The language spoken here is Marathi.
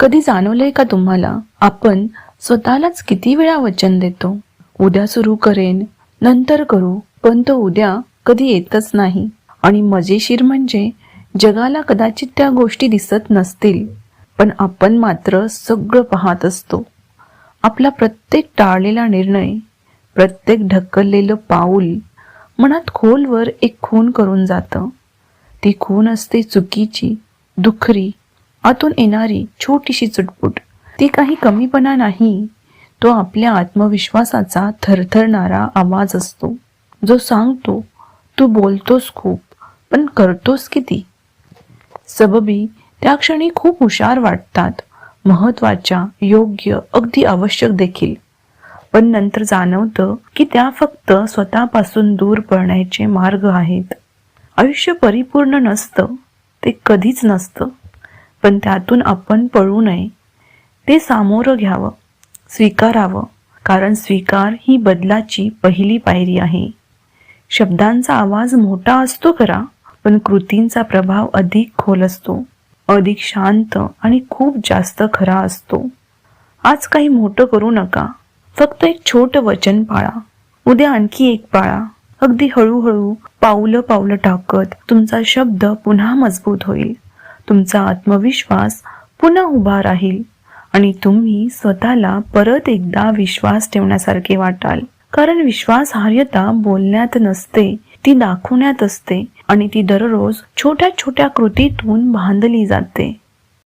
कधी जाणवलंय का तुम्हाला? आपण स्वतःलाच किती वेळा वचन देतो? उद्या सुरू करेन नंतर करू पण तो उद्या कधी येतच नाही. आणि मजेशीर म्हणजे जगाला कदाचित त्या गोष्टी दिसत नसतील पण आपण मात्र सगळं पाहत असतो. आपला प्रत्येक टाळलेला निर्णय प्रत्येक ढकललेलं पाऊल मनात खोलवर एक खून करून जातं. ती खून असते चुकीची दुखरी आतून येणारी छोटीशी चुटपुट. ती काही कमीपणा नाही तो आपल्या आत्मविश्वासाचा थरथरणारा आवाज असतो. जो सांगतो तू बोलतोस खूप पण करतोस किती? सबबी त्या क्षणी खूप हुशार वाटतात. महत्त्वाच्या योग्य अगदी आवश्यक देखील. पण नंतर जाणवतं की त्या फक्त स्वतःपासून दूर पळण्याचे मार्ग आहेत. आयुष्य परिपूर्ण नसतं ते कधीच नसतं. पण त्यातून आपण पळू नये. ते सामोरं घ्यावं स्वीकारावं कारण स्वीकार ही बदलाची पहिली पायरी आहे. शब्दांचा आवाज मोठा असतो खरा पण कृतींचा प्रभाव अधिक खोल असतो. अधिक शांत आणि खूप जास्त खरा असतो. आज काही मोठं करू नका फक्त एक छोट वचन पाळा. उद्या आणखी एक पाळा. अगदी हळूहळू पावलं पावलं टाकत तुमचा शब्द पुन्हा मजबूत होईल. तुमचा आत्मविश्वास पुन्हा उभा राहील आणि तुम्ही स्वतःला परत एकदा विश्वास ठेवण्यासारखे वाटाल. कारण विश्वासार्हता बोलण्यात नसते ती दाखवण्यात असते आणि ती दररोज छोट्या छोट्या कृतीतून बांधली जाते.